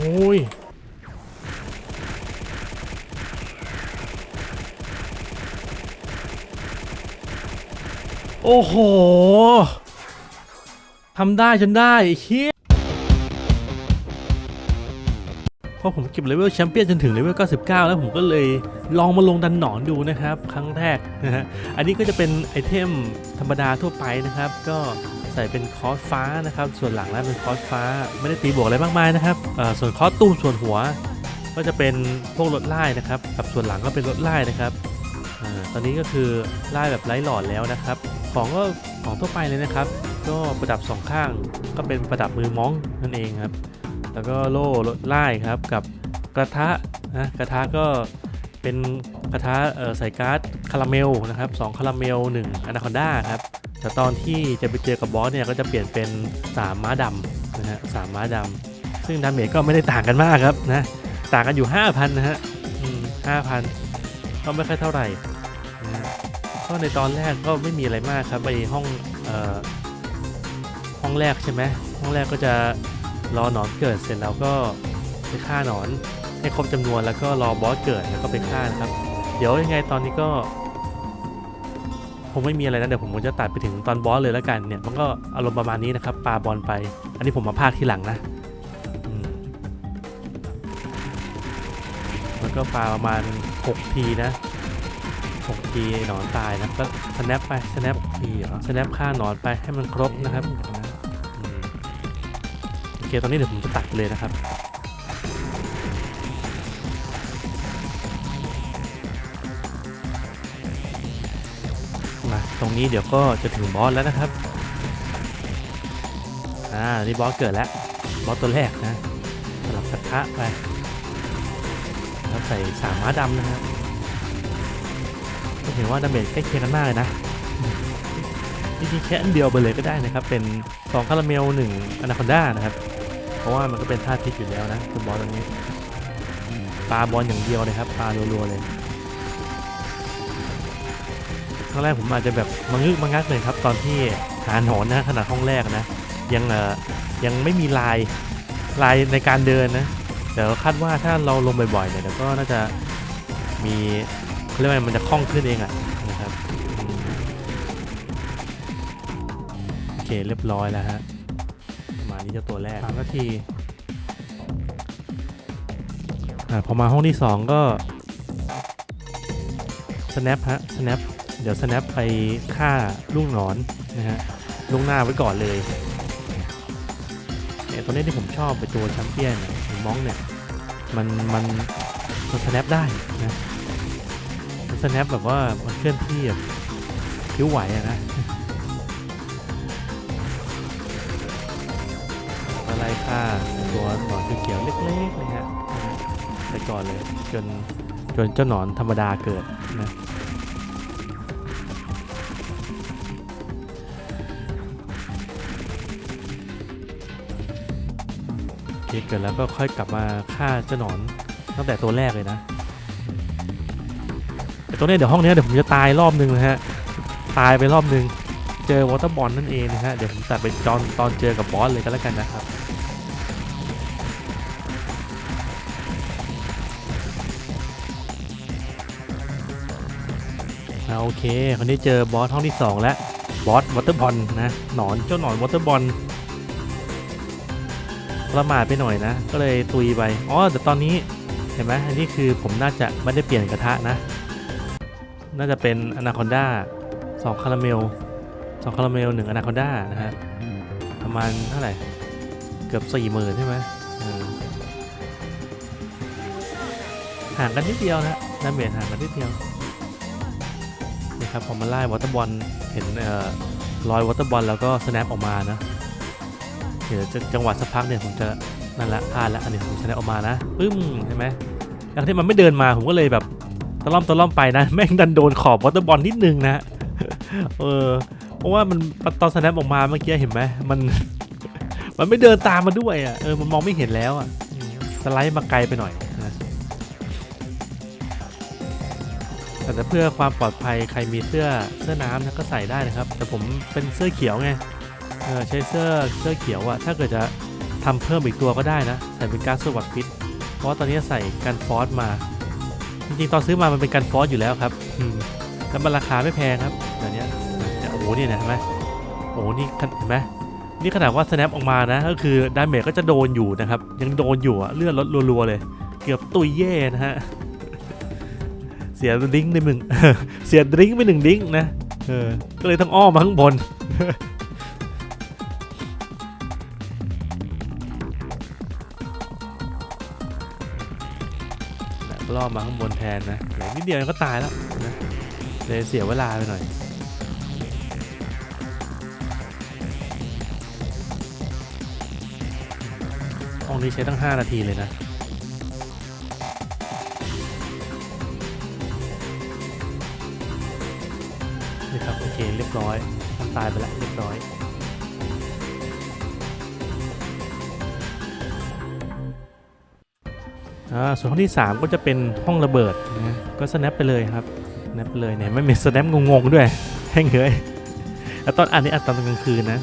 อ้ยโอ้โห ทำได้จนได้เฮียพอผมเก็บเลเวลแชมเปี้ยนจนถึงเลเวล 99 แล้วผมก็เลยลองมาลงดันหนอนดูนะครับ ครั้งแรกนะฮะ อันนี้ก็จะเป็นไอเทมธรรมดาทั่วไปนะครับ ก็ ใส่เป็นคอสฟ้านะครับ ส่วนหลังแล้วเป็นคอสฟ้า ไม่ได้ตีบวกอะไรมากมายนะครับส่วนคอสตุ้มส่วนหัว ก็จะเป็นพวกรถไล่นะครับ กับส่วนหลังก็เป็นรถไล่นะครับอตอนนี้ก็คือไล่แบบไร้หลอดแล้วนะครับ ของก็ของทั่วไปเลยนะครับ ก็ประดับสองข้างก็เป็นประดับมือม้องนั่นเองครับ แล้วก็โล่รถไล่ครับกับกระทะนะกระทะก็เป็นกระทะใส่การ์ดคาราเมลนะครับสองคาราเมล1อนาคอนด้าครับ แต่ตอนที่จะไปเจอกับบอสเนี่ยก็จะเปลี่ยนเป็น3ม้าดำนะฮะสามม้าดำซึ่งดาเมจก็ไม่ได้ต่างกันมากครับนะต่างกันอยู่ 5,000 นะฮะอืม5,000ก็ไม่ค่อยเท่าไหร่นะก็ในตอนแรกก็ไม่มีอะไรมากครับไปห้องเอ่อห้องแรกใช่ไหมห้องแรกก็จะรอหนอนเกิดเสร็จแล้วก็ไปฆ่าหนอนให้ครบจำนวนแล้วก็รอบอสเกิดแล้วก็ไปฆ่านะครับ เดี๋ยวยังไงตอนนี้ก็ คงไม่มีอะไรนะเดี๋ยวผมจะตัดไปถึงตอนบอสเลยแล้วกันเนี่ยมันก็อารมณ์ประมาณนี้นะครับปาบอลไป อันนี้ผมมาพากทีหลังนะมแล้วก็ปาประมาณ 6 ทีนะ 6 ทีหนอนตายนะก็สแนปไปสแนปทีเหรอสแนปฆ่าหนอนไปให้มันครบนะครับโอเคตอนนี้เดี๋ยวผมจะตัดเลยนะครับ ตรงนี้เดี๋ยวก็จะถึงบอสแล้วนะครับ อ่า นี่บอสเกิดแล้ว บอสตัวแรกนะสลับกระทะไป แล้วใส่สามม้าดำนะฮะก็เห็นว่าดาเมจใกล้เคียงกันมากเลยนะจริงๆแค่อันเดียวไปเลยก็ได้นะครับ เป็น2คาราเมล1อนาคอนด้านะครับ เพราะว่ามันก็เป็นท่าทิศอยู่แล้วนะคือบอสตัวนี้ปลาบอลอย่างเดียวเลยครับปลารัวๆเลย ครั้งแรกผมอาจจะแบบมังึกมังงักเลยครับ ตอนที่หาหนอนนะขนาดห้องแรกนะ ยังเอ่อยังไม่มีลายลายในการเดินนะเดี๋ยวคาดว่าถ้าเราลงบ่อยๆเนี่ยเดี๋ยวก็น่าจะมีเรียกว่ามันจะคล่องขึ้นเองอะนะครับโอเคเรียบร้อยแล้วฮะมานี้จ้าตัวแรกสามนาทีอ่าพอมาห้องที่สองก็ snap ฮะ snap เดี๋ยว snap ไปฆ่าลูกหนอนนะฮะลุงหน้าไว้ก่อนเลยเนี่ยตัวนี้ที่ผมชอบไปตัวแชมเปี้ยนเนี่ยมองเนี่ยมันมันมัน snap ได้นะมัน snap แบบว่ามันเคลื่อนที่แบบผิวไหวอะนะอะไรฆ่าตัวหนอนเขียวเล็กๆเลยฮะไปก่อนเลยจนจนเจ้าหนอนธรรมดาเกิดนะ เคเกิดแล้วก็ค่อยกลับมาฆ่าเจ้าหนอนตั้งแต่ตัวแรกเลยนะแต่ตัวนี้เดี๋ยวห้องนี้เดี๋ยวผมจะตายรอบนึงนะฮะตายไปรอบนึงเจอวอเตอร์บอลนั่นเองนะฮะเดี๋ยวผมตัดไปจอนตอนเจอกับบอสเลยก็แล้วกันนะครับโอเคคนนี้เจอบอสห้องที่ 2 แล้วบอสวอเตอร์บอลนะหนอนเจ้าหนอนวอเตอร์บอล ประมาทไปหน่อยนะ ก็เลยตุยไปอ๋อแต่ตอนนี้เห็นไหมอันนี้คือผมน่าจะไม่ได้เปลี่ยนกระทะนะ น่าจะเป็นอนาคอนด้าสองคาราเมลสองคาราเมลหนึ่งอนาคอนด้านะฮะประมาณเท่าไหร่ เกือบสี่หมื่นใช่ไหมห่างกันนิดเดียวนะดาเมจห่างกันนิดเดียวนี่ครับพอมาไล่วอเตอร์บอลเห็นเอ่อรอยวอเตอร์บอลแล้วก็สแนปออกมานะ เดี๋ยวจ,จังหวะสักพักเนี่ยผมจะนั่นละพลาดล้วอันนี้ผมชนะออกมานะปึ้มใช่ไหมอย่างที่มันไม่เดินมาผมก็เลยแบบตะล่อมตะล่อมไปนะ แม่งดันโดนขอบวอเตอร์บอลนิดนึงนะเออเพราะว่ามันตอนสแนปออกมาเมื่อกี้เห็นไหมมัน มันไม่เดินตามมาด้วยอะเออมันมองไม่เห็นแล้วอะสไลด์มาไกลไปหน่อยนะแต่เพื่อความปลอดภัยใครมีเสื้อเสื้อน้ำนะก็ใส่ได้นะครับ แต่ผมเป็นเสื้อเขียวไง เออใช้เสื้อเสื้อเขียวอะถ้าเกิดจะทำเพิ่มอีกตัวก็ได้นะ ใส่เป็นการสวัสดฟิต เพราะตอนนี้ใส่การฟอสมา จริงๆ ตอนซื้อมามันเป็นการฟอสอยู่แล้วครับอืมแล้วมันราคาไม่แพงครับเดี๋ยวนี้โอ้โหเนี่ยนะเห็นไหมโอ้โหนี่เห็นไหมนี่ขนาดว่า snap ออกมานะ ก็คือดาเมจก็จะโดนอยู่นะครับ ยังโดนอยู่อะเลือดลดรัวๆเลย เกือบตุยเย่นะฮะ เสียดริงก์ในมึงเสียดริงไปหนึ่งดริงนะ เออ ก็เลยต้องอ้อมมาข้างบน มาข้างบนแทนนะเดี๋ยวนิดเดียวก็ตายแล้วนะเลยเสียเวลาไปหน่อยห้องนี้ใช้ตั้ง 5 นาทีเลยนะนี่ครับโอเคเรียบร้อยมันตายไปแล้วเรียบร้อย ส่วนห้องที่ 3 ก็จะเป็นห้องระเบิดนะก็ snap ไปเลยครับ snap ไปเลยเนี่ยไม่มี snap งงๆด้วยแห้งเฮ้ยแล้วตอนอันนี้อัดตอนกลางคืนนะ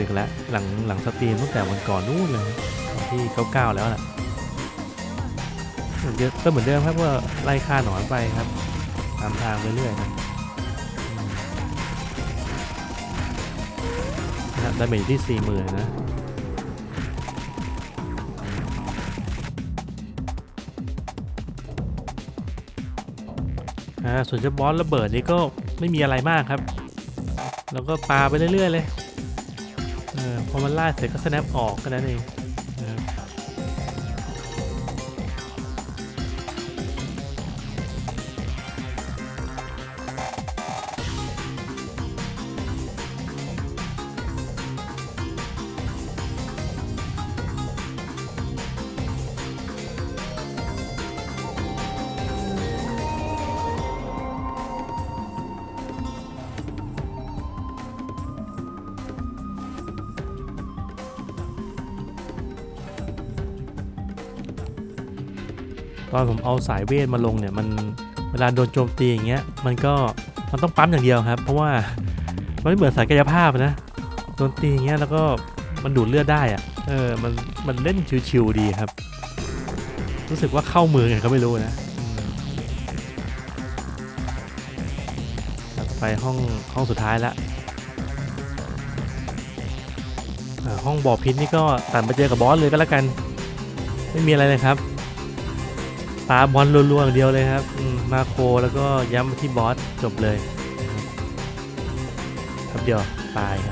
ดึกๆแล้วหลังหลังสตรีมตั้งแต่วันก่อนนู่นเลยวันที่99แล้วล่ะเหมือนเดิมก็เหมือนเดิมครับว่าไล่ฆ่าหนอนไปครับตามทางไปเรื่อยนะนะได้เมจที่40,000นะ อ่าส่วนเจ้าบอสระเบิดนี่ก็ไม่มีอะไรมากครับ แล้วก็ปาไปเรื่อยๆเลยเออพอมันล่าเสร็จก็ snap ออกก็นั้นเอง ตอนผมเอาสายเวทมาลงเนี่ยมันเวลาโดนโจมตีอย่างเงี้ยมันก็มันต้องปั๊มอย่างเดียวครับ เพราะว่ามันไม่เหมือนสายกายภาพนะโดนตีอย่างเงี้ยแล้วก็มันดูดเลือดได้อะเออมันมันเล่นชิวๆดีครับ รู้สึกว่าเข้ามือไงก็ไม่รู้นะไปห้องห้องสุดท้ายละห้องบ่อพิษนี่ก็ตัดมาเจอกับบอสเลยก็แล้วกัน ไม่มีอะไรเลยครับ ปาบอลรัวๆอย่างเดียวเลยครับมาโคแล้วก็ย้ำที่บอสจบเลยครับครับเดียวตายครับ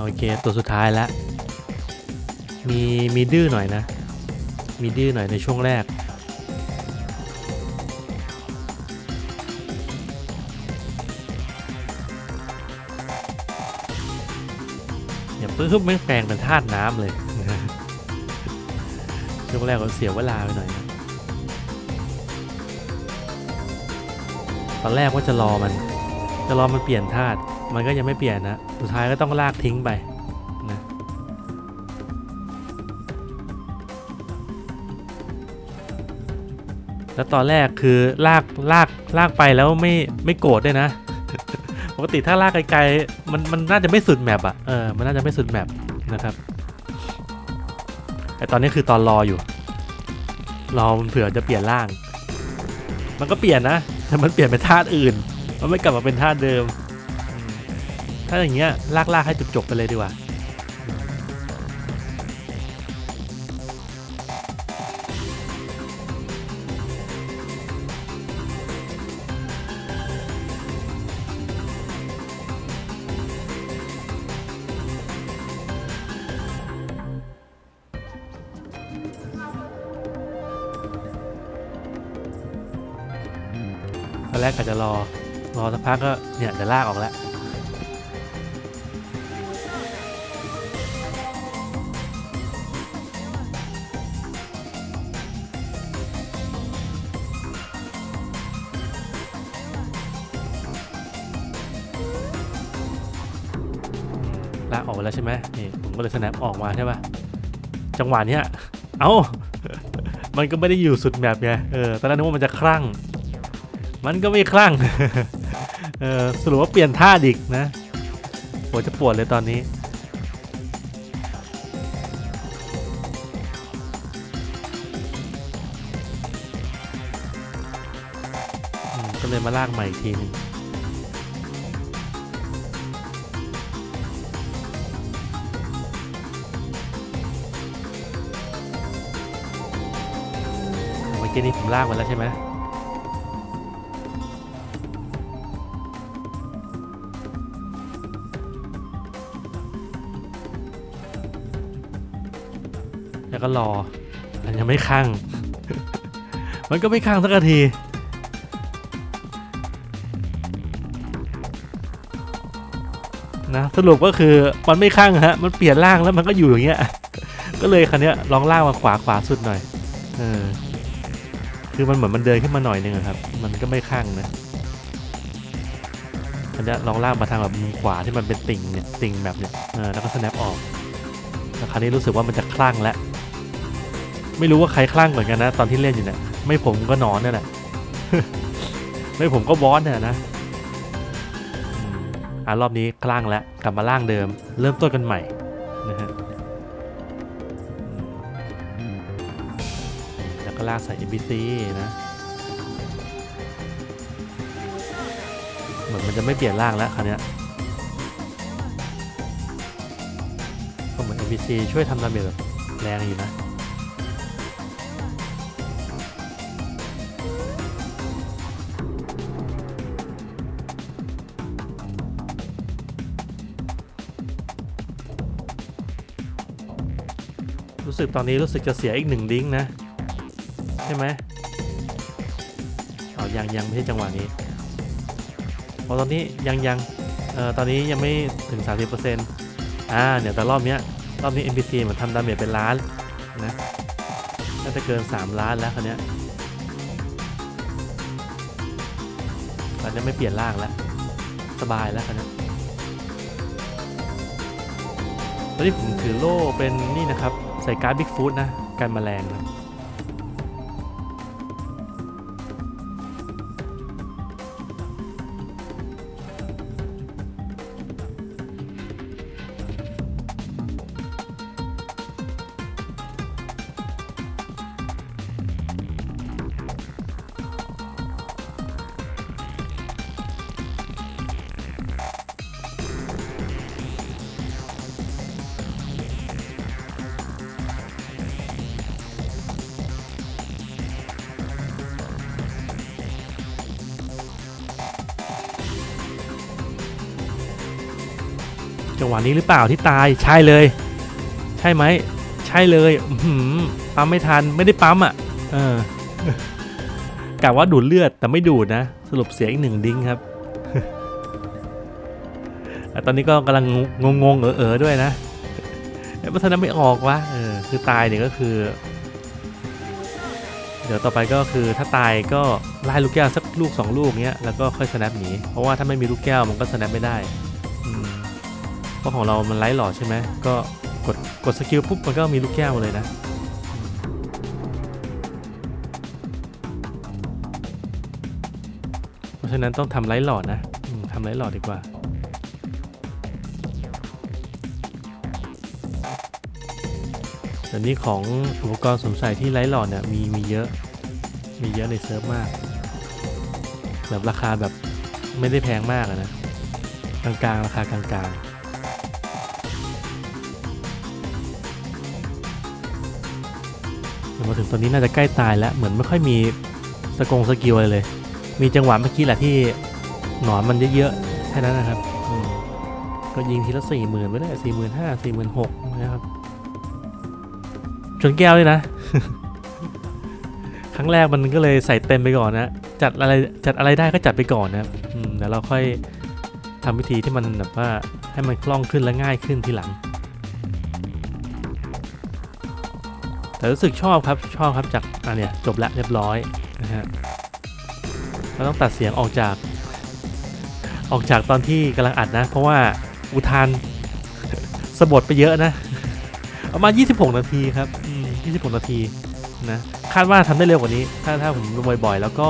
โอเค ตัวสุดท้ายแล้ว มีมีดื้อหน่อยนะ มีดื้อหน่อยในช่วงแรก อย่าปึ๊บไม่แปลงเป็นธาตุน้ำเลยช่วงแรกก็เสียเวลาไปหน่อยนะตอนแรกว่าจะรอมัน จะรอมันเปลี่ยนธาตุ มันก็ยังไม่เปลี่ยนนะ สุดท้ายก็ต้องลากทิ้งไปนะแล้วตอนแรกคือลากลากลากไปแล้วไม่ไม่โกรธด้วยนะ ปกติถ้าลากไกลๆมันมันน่าจะไม่สุดแมปอะเออมันน่าจะไม่สุดแมปนะครับแต่ตอนนี้คือตอนรออยู่รอมันเผื่อจะเปลี่ยนร่าง มันก็เปลี่ยนนะแต่มันเปลี่ยนเป็นธาตุอื่น มันไม่กลับมาเป็นธาตุเดิม ถ้าอย่างเงี้ยลากๆให้จบๆไปเลยดีกว่า ตอนแรกอาจจะรอ รอสักพักก็เนี่ยจะลากออกแล้ว ลากออกไปแล้วใช่ไหมนี่ผมก็เลย snap ออกมาใช่ปะจังหวะเนี้ยเอ้า มันก็ไม่ได้อยู่สุดแบบไง เออ ตอนแรกนึกว่ามันจะคลั่ง มันก็ไม่คลั่ง เออ สรุปว่าเปลี่ยนท่าดิกนะหัวจะปวดเลยตอนนี้ก็เลยมาลากใหม่อีกทีนึง กี้นี้ผมลากมาแล้วใช่ไหมแล้วก็รอ มันยังไม่ข้าง มันก็ไม่ข้างสักที นะ สรุปก็คือมันไม่ข้างฮะ มันเปลี่ยนร่างแล้วมันก็อยู่อย่างเงี้ย ก็เลยคันนี้ยลองล่างมาขวาขวาสุดหน่อย เออ คือมันเหมือนมันเดินขึ้นมาหน่อยนึงอะครับ มันก็ไม่ข้างนะอันนี้ลองลากมาทางแบบมุมขวาที่มันเป็นติ่งเนี่ยติ่งแบบเนี่ยแล้วก็ snap ออกแล้วคราวนี้รู้สึกว่ามันจะคลั่งแล้วไม่รู้ว่าใครคลั่งเหมือนกันนะ ตอนที่เล่นอยู่เนี่ยไม่ผมก็นอนนี่แหละไม่ผมก็บอสเนี่ยนะอ่ารอบนี้คลั่งแล้วกลับมาล่างเดิม เริ่มต้นกันใหม่นะฮะ ก็ลากใส่ NPC นะ เหมือนมันจะไม่เปลี่ยนร่างแล้วคราวเนี้ยก็เหมือน NPC ช่วยทำดาเมจแบบแรงอยู่นะรู้สึกตอนนี้รู้สึกจะเสียอีกหนึ่งลิงก์นะ ใช่ไหมเอายังยังไม่ใช่จังหวะนี้เพราะตอนนี้ยังยังเอ่อตอนนี้ยังไม่ถึง 30%อ่าเนี่ยวแต่รอบเนี้ยรอบนี้ NPC เหมือนทำดาเมจเป็นล้านนะน่าจะเกิน 3 ล้านแล้วคันเนี้ยตอนนี้ไม่เปลี่ยนร่างแล้ว สบายแล้วคันเนี้ยตอนนี้ผมถือโล่เป็นนี่นะครับ ใส่การ์ดบิ๊กฟูดนะ กันแมลงนะ จังหวะนี้หรือเปล่าที่ตายใช่เลย ใช่ไหมใช่เลยหือปั๊มไม่ทันไม่ได้ปั๊มอะเออกะว่าดูดเลือดแต่ไม่ดูดนะ สรุปเสียอีกหนึ่งดิ้งครับตอนนี้ก็กำลังงงงๆเออๆด้วยนะเอ๊ะพัฒนาไม่ออกวะเออคือตายเนี่ยก็คือ เดี๋ยวต่อไปก็คือถ้าตายก็ไล่ลูกแก้วสักลูกสองลูกเงี้ยแล้วก็ค่อย snap หนีเพราะว่าถ้าไม่มีลูกแก้วมันก็ snap ไม่ได้ เพราะของเรามันไร้หลอดใช่ไหมก็กดกดสกิลปุ๊บมันก็มีลูกแก้วมาเลยนะเพราะฉะนั้นต้องทำไร้หลอดนะอทำไร้หลอดดีกว่าเดี๋ยวนี้ของอุปกรณ์สวมใส่ที่ไร้หลอดเนี่ยมีมีเยอะมีเยอะในเซิร์ฟมาก แบบราคาแบบไม่ได้แพงมากนะกลางๆ ราคากลางๆ มาถึงตอนนี้น่าจะใกล้ตายแล้ว เหมือนไม่ค่อยมีสกงสกิลอะไรเลย มีจังหวะเมื่อกี้แหละที่หนอนมันเยอะๆแค่นั้นนะครับก็ยิงทีละสี่หมื่นไปได้สี่หมื่นห้าสี่หมื่นหกนะครับชนแก้วเลยนะ ครั้งแรกมันก็เลยใส่เต็มไปก่อนนะจัดอะไรจัดอะไรได้ก็จัดไปก่อนนะครับเดี๋ยวเราค่อยทำวิธีที่มันแบบว่าให้มันคล่องขึ้นและง่ายขึ้นทีหลัง แต่รู้สึกชอบครับชอบครับจากอันเนี้ยจบแล้วเรียบร้อยนะฮะเราต้องตัดเสียงออกจาก ออกจากตอนที่กำลังอัดนะ เพราะว่าอุทานสะบดไปเยอะนะประมาณ 26 นาทีครับ26 นาทีนะคาดว่าทำได้เร็วกว่านี้ ถ้าถ้าผมลงบ่อยๆ แล้วก็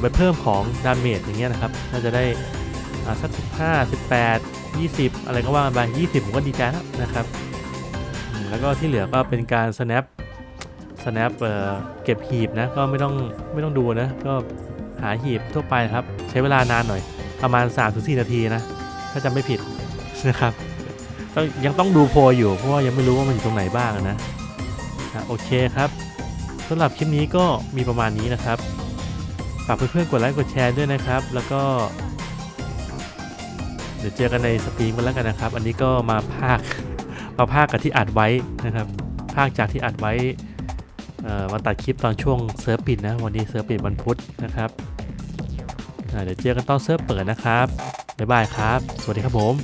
ไปเพิ่มของดาเมจอย่างเงี้ยนะครับน่าจะได้อ่าสัก 15 18 20 อะไรก็ว่ากันไป20 ผมก็ดีใจแล้วนะครับ แล้วก็ที่เหลือก็เป็นการ snap snap เเก็บหีบนะก็ไม่ต้องไม่ต้องดูนะก็หาหีบทั่วไปครับ ใช้เวลานานหน่อย ประมาณ 3-4 นาทีนะ ถ้าจำไม่ผิดนะครับต้องยังต้องดูโพอยู่ เพราะว่ายังไม่รู้ว่ามันอยู่ตรงไหนบ้างนะอะโอเคครับสำหรับคลิปนี้ก็มีประมาณนี้นะครับฝากเพื่อนๆกดไลค์กดแชร์ด้วยนะครับ แล้วก็ เดี๋ยวเจอกันในสตรีมกันแล้วกันนะครับ อันนี้ก็มาภาค มาภาคกับที่อัดไว้นะครับ ภาคจากที่อัดไว้มาตัดคลิปตอนช่วงเซิร์ฟปิดนะ วันนี้เซิร์ฟปิดวันพุธนะครับเดี๋ยวเจอกันตอนเซิร์ฟเปิดนะครับบ๊ายบายครับ สวัสดีครับผม